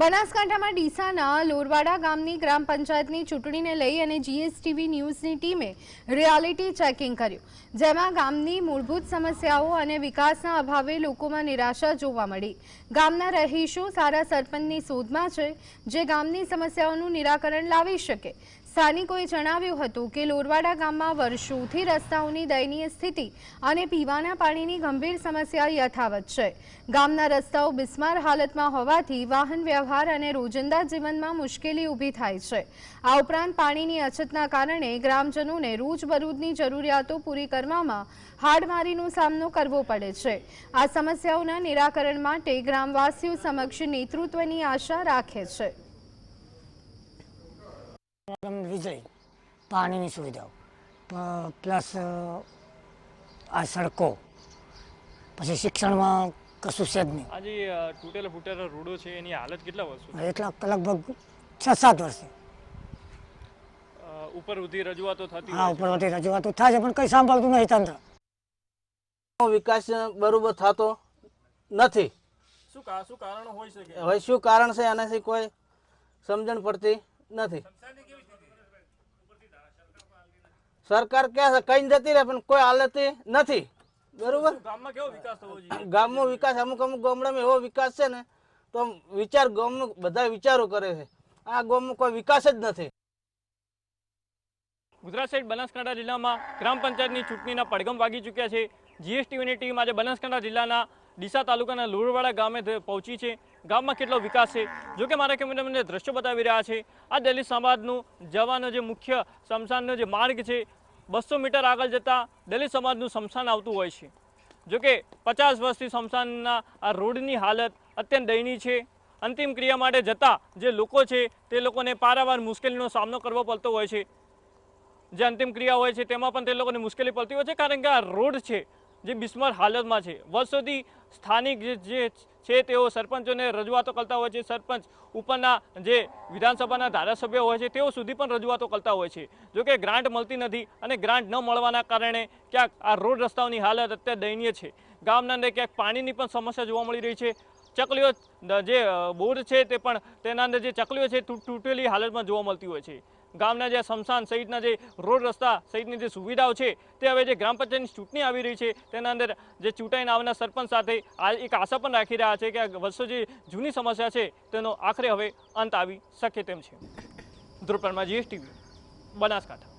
બનાસકાંઠામાં ડીસાના લોરવાડા ગામની ગ્રામ પંચાયતની ચૂંટણીને લઈ અને જીએસટીવી ન્યૂઝની ટીમે રિયાલિટી ચેકિંગ કર્યું. જેમાં ગામની મૂળભૂત સમસ્યાઓ અને વિકાસના અભાવે લોકોમાં નિરાશા જોવા મળી. ગામના રહીશો સારા સરપંચની શોધમાં છે, જે ગામની સમસ્યાઓનું નિરાકરણ લાવી શકે. સ્થાનિકોએ જણાવ્યું હતું કે લોરવાડા ગામમાં વર્ષોથી રસ્તાઓની દયનીય સ્થિતિ અને પીવાના પાણીની ગંભીર સમસ્યા યથાવત છે. ગામના રસ્તાઓ બિસ્માર હાલતમાં હોવાથી વાહન વ્યવહાર અને રોજિંદા જીવનમાં મુશ્કેલી ઊભી થાય છે. આ ઉપરાંત પાણીની અછતના કારણે ગ્રામજનોને રોજબરોજની જરૂરિયાતો પૂરી કરવામાં હાડમારીનો સામનો કરવો પડે છે. આ સમસ્યાઓના નિરાકરણ માટે ગ્રામવાસીઓ સમક્ષ નેતૃત્વની આશા રાખે છે. પ્રોબ્લેમ વીજળી પાણીની સુવિધાઓ. પ્લસ આ સડકો. પછી શિક્ષણમાં કશું છે જ નહીં. આજે તૂટેલા ફૂટેલા રોડો છે એની હાલત કેટલા વર્ષો એટલા લગભગ છ સાત વર્ષથી ઉપર સુધી રજૂઆતો થતી હા ઉપર. ઉપરથી રજૂઆતો થાય છે પણ કંઈ સાંભળતું નહીં તંત્ર. વિકાસ બરોબર થતો નથી. શું શું કારણો હોઈ શકે? હવે શું કારણ છે આનાથી કોઈ સમજણ પડતી નથી. સરકાર કે છે કઈ જતી રહે પણ કોઈ હાલતી નથી. બરોબર? ગામમાં કેવો વિકાસ થવો જોઈએ? ગામનો વિકાસ અમુક અમુક ગામડામાં એવો વિકાસ છે ને તો વિચાર ગામનું બધા વિચારો કરે છે. આ ગામમાં કોઈ વિકાસ જ નથી. ગુજરાત સાઈડ બનાસકાંઠા જિલ્લામાં ગ્રામ પંચાયતની ચૂંટણીના પડઘમ વાગી ચૂક્યા છે. જીએસટીવીની ટીમ આજે બનાસકાંઠા જિલ્લાના ડીસા તાલુકાના લોરવાડા ગામે પહોંચી છે. ગામમાં કેટલો વિકાસ છે? જો કે મારા કેમેરામેનને દ્રશ્યો બતાવી રહ્યા છે આ દલિત સમાજનું જવાનો જે મુખ્ય સ્મશાનનો જે માર્ગ છે બસો મીટર આગળ જતાં દલિત સમાજનું સ્મશાન આવતું હોય છે. જોકે પચાસ વર્ષથી સ્મશાનના આ રોડની હાલત અત્યંત દયનીય છે. અંતિમ ક્રિયા માટે જતા જે લોકો છે તે લોકોને પારાવાર મુશ્કેલીનો સામનો કરવો પડતો હોય છે. જે અંતિમ ક્રિયા હોય છે તેમાં પણ તે લોકોને મુશ્કેલી પડતી હોય છે કારણ કે આ રોડ છે જે બિસ્માર હાલતમાં છે. વર્ષોથી સ્થાનિક જે છે તેઓ સરપંચોને રજૂઆતો કરતા હોય છે. સરપંચ ઉપરના જે વિધાનસભાના ધારાસભ્યો હોય છે, તેઓ સુધી પણ રજૂઆતો કરતા હોય છે. જો કે ગ્રાન્ટ મળતી નથી અને ગ્રાન્ટ ન મળવાના કારણે ક્યાંક આ રોડ રસ્તાઓની હાલત અત્યારે દયનીય છે. ગામના અંદર ક્યાંક પાણીની પણ સમસ્યા જોવા મળી રહી છે. ચકલીઓ, જે બોર છે તે પણ તેના અંદર જે ચકલીઓ છે તૂટ- તૂટેલી હાલતમાં જોવા મળતી હોય છે. ગામના જે શમશાન સહિતના જે રોડ રસ્તા સહિતની જે સુવિધાઓ છે, તે હવે જે ગ્રામ પંચાયતની ચૂંટણી આવી રહી છે, તેના અંદર જે ચૂંટાઈને આવનાર સરપંચ સાથે આ એક આશા પણ રાખી રહ્યા છે કે આ વર્ષો જે જૂની સમસ્યા છે, તેનો આખરે હવે અંત આવી શકે તેમ છે. ધ્રુવ પરમાર, જીએસટીવી, બનાસકાંઠા.